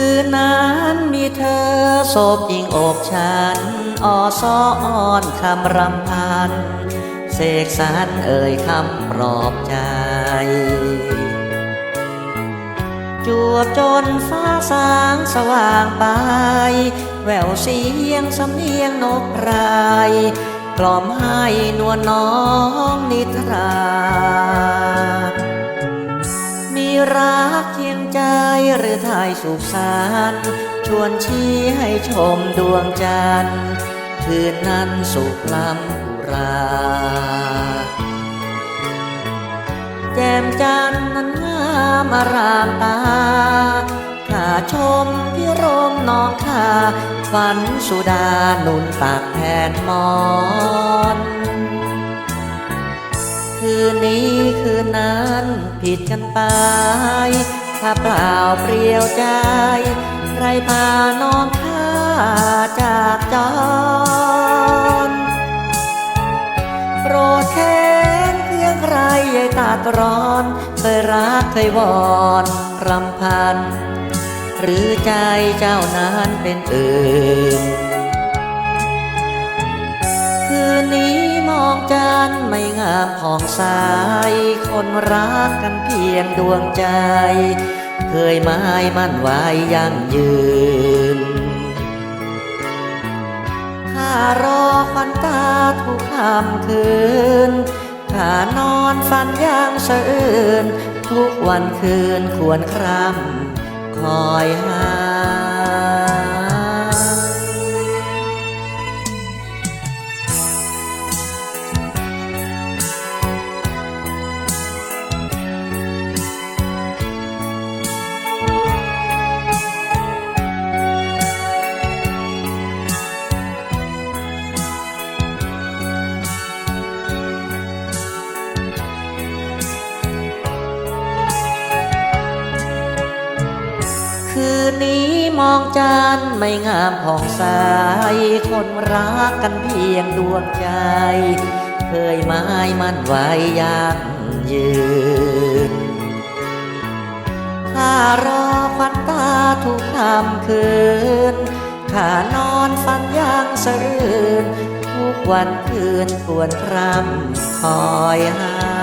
ืนนั้นมีเธอโศบยิ่งอกฉันออซออ่อนคำรำพัน เสกสรรเอ่ยคำปลอบใจ จวบจนฟ้าสางสว่างไป แววเสียงสำเนียงนกไพรกล่อมให้นวลน้องนิทรา รักเคียงใจหรือไทยสุขสันต์ชวนชี้ให้ชมดวงจันทร์คืนนั้นสุขล้ำอุรา แจ่มจันทร์นั้นงามอารามตาข้าชมพิรมน้องข้าฝันสุดาหนุนตักแทนหมอน นนี้คืนนั้นผิดกันไป ถ้าเปล่าเปลี่ยวใจ ใครพาน้องข้าจากจอรโปรดแค้นเพียงใครใหญ่ตาตร้อนเคยรักเคยวอนรำพัน หรือใจเจ้านั้นเป็นอื่น ไม่งามผ่องใสคนรักกันเพียงดวงใจ เคยหมายมั่นไว้ยั่งยืนข้ารอควันตาทุกค่ำคืนข้านอนฝันย่างสะอื่น ทุกวันคืนควรครำคอยหา นี้มองจันไม่งามผ่องใสคนรักกันเพียงดวงใจ เคยหมายมันไว้ยังยืนข้ารอควันตาทุกค่ำคืนข้านอนฝันย่างสะรื่นทุกวันคืนควรพรำคอยหา